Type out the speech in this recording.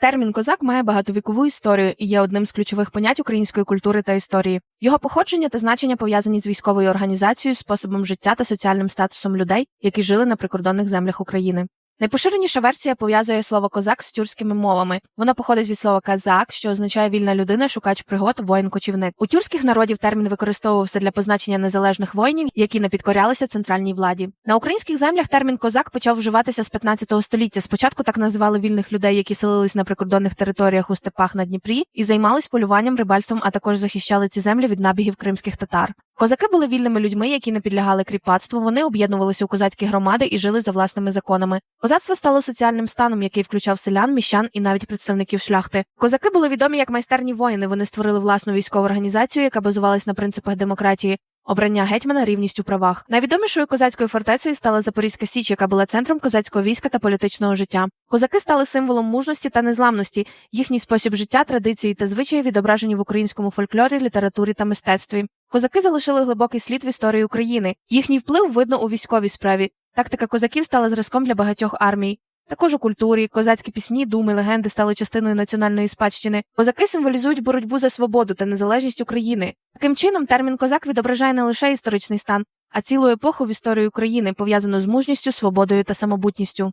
Термін козак має багатовікову історію і є одним з ключових понять української культури та історії. Його походження та значення пов'язані з військовою організацією, способом життя та соціальним статусом людей, які жили на прикордонних землях України. Найпоширеніша версія пов'язує слово козак з тюркськими мовами. Воно походить від слова казак, що означає вільна людина, шукач пригод, воїн-кочівник. У тюркських народів термін використовувався для позначення незалежних воїнів, які не підкорялися центральній владі. На українських землях термін козак почав вживатися з 15 століття. Спочатку так називали вільних людей, які селились на прикордонних територіях у степах на Дніпрі і займались полюванням, рибальством, а також захищали ці землі від набігів кримських татар. Козаки були вільними людьми, які не підлягали кріпацтву. Вони об'єднувалися у козацькі громади і жили за власними законами. Козацтво стало соціальним станом, який включав селян, міщан і навіть представників шляхти. Козаки були відомі як майстерні воїни. Вони створили власну військову організацію, яка базувалась на принципах демократії. Обрання гетьмана рівність у правах. Найвідомішою козацькою фортецею стала Запорізька Січ, яка була центром козацького війська та політичного життя. Козаки стали символом мужності та незламності. Їхній спосіб життя, традиції та звичаї відображені в українському фольклорі, літературі та мистецтві. Козаки залишили глибокий слід в історії України. Їхній вплив видно у військовій справі. Тактика козаків стала зразком для багатьох армій. Також у культурі козацькі пісні, думи, легенди стали частиною національної спадщини. Козаки символізують боротьбу за свободу та незалежність України. Таким чином, термін козак відображає не лише історичний стан, а цілу епоху в історії України, пов'язану з мужністю, свободою та самобутністю.